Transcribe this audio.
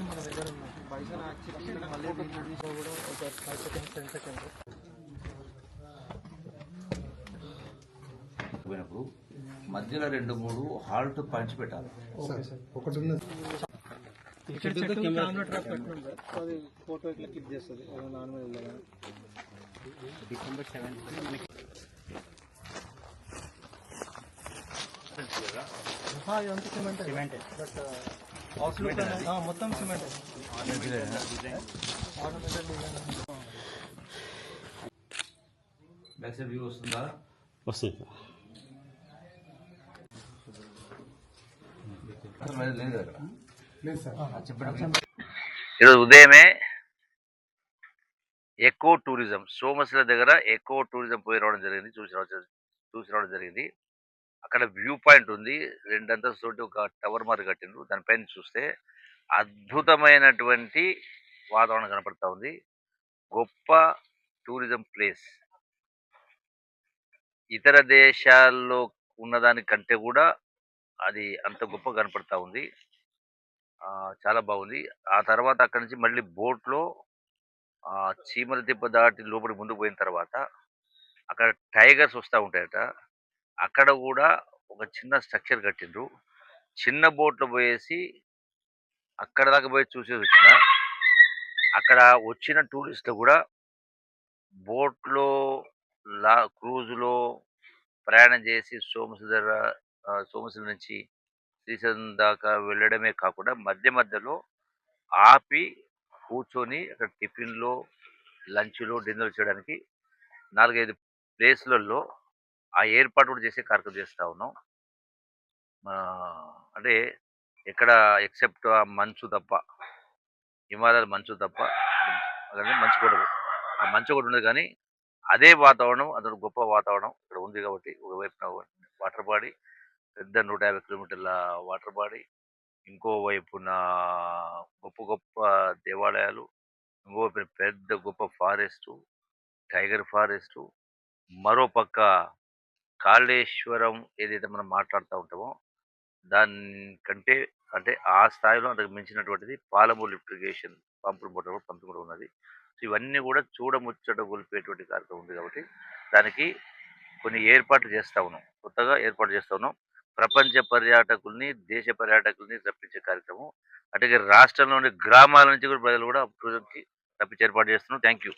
మన దగ్గర కూడా ఒక ఫైవ్ టెన్ పోయినప్పుడు మధ్యలో రెండు మూడు హాల్ట్ పంచి పెట్టాలి ఫోటో ఇట్లా క్లిక్ చేస్తుంది. నాన్ వెజ్ డిసెంబర్ సెవెంత్ మనకి ఇదంతా సిమెంట్. సిమెంట్. బట్ అవుట్లుక్ మొత్తం సిమెంట్. బ్యాక్ సైడ్ వ్యూ వస్తుందా. లేదు సార్. ఈరోజు ఉదయమే ఎక్కువ టూరిజం సోమశిల దగ్గర ఎక్కువ టూరిజం పోయి రావడం జరిగింది. చూసి రావడం చూసి రావడం జరిగింది. అక్కడ వ్యూ పాయింట్ ఉంది. రెండంతస్తు ఒక టవర్ మారి కట్టిండ్రు. దానిపైన చూస్తే అద్భుతమైనటువంటి వాతావరణం కనపడతా ఉంది. గొప్ప టూరిజం ప్లేస్. ఇతర దేశాల్లో ఉన్నదానికంటే కూడా అది అంత గొప్ప కనపడతా ఉంది. చాలా బాగుంది. ఆ తర్వాత అక్కడి నుంచి మళ్ళీ బోట్లో ఆ, చీమల దెబ్బ దాటి లోపలికి ముందుకు పోయిన తర్వాత అక్కడ టైగర్స్ వస్తూ ఉంటాయట. అక్కడ కూడా ఒక చిన్న స్ట్రక్చర్ కట్టిండ్రు. చిన్న బోట్లో పోయేసి అక్కడ దాకా పోయి చూసేసి వచ్చిన. అక్కడ వచ్చిన టూరిస్టులు కూడా బోట్లో లా క్రూజ్లో ప్రయాణం చేసి సోమసుధర ఆ, సోమసుల నుంచి శ్రీశైలం దాకా వెళ్ళడమే కాకుండా మధ్య మధ్యలో ఆపి కూర్చొని అక్కడ టిఫిన్లో లంచ్లో డిన్నర్ చేయడానికి నాలుగైదు ప్లేస్లలో ఆ ఏర్పాటు కూడా చేసే కార్యక్రమం చేస్తూ ఉన్నాం. అంటే ఎక్కడ ఎక్సెప్ట్ ఆ మంచు తప్ప హిమాలయాల మంచు తప్ప అక్కడ మంచు కూడా ఆ మంచు కూడా ఉండదు కానీ అదే వాతావరణం అతను గొప్ప వాతావరణం ఇక్కడ ఉంది కాబట్టి. ఒకవైపున వాటర్ బాడీ పెద్ద నూట యాభై కిలోమీటర్ల వాటర్ బాడీ ఇంకో వైపున గొప్ప గొప్ప దేవాలయాలు ఇంకో వైపున పెద్ద గొప్ప ఫారెస్ట్ టైగర్ ఫారెస్ట్ మరో పక్క కాళేశ్వరం ఏదైతే మనం మాట్లాడుతూ ఉంటామో దానికంటే అంటే ఆ స్థాయిలో అంతకు మించినటువంటిది పాలమూరు లిఫ్ట్ ఇరిగేషన్ పంపులు మోటార్ కూడా పంపు కూడా ఉన్నది. సో ఇవన్నీ కూడా చూడముచ్చట గొలిపేటువంటి కార్యక్రమం ఉంది కాబట్టి దానికి కొన్ని ఏర్పాట్లు చేస్తా ఉన్నాం. కొత్తగా ఏర్పాటు చేస్తా ఉన్నాం. ప్రపంచ పర్యాటకుల్ని దేశ పర్యాటకుల్ని రప్పించే కార్యక్రమం. అట్లాగే రాష్ట్రంలోని గ్రామాల నుంచి కూడా ప్రజలు కూడా టూరిజంకి రప్పించే ఏర్పాటు చేస్తున్నాం థ్యాంక్ యూ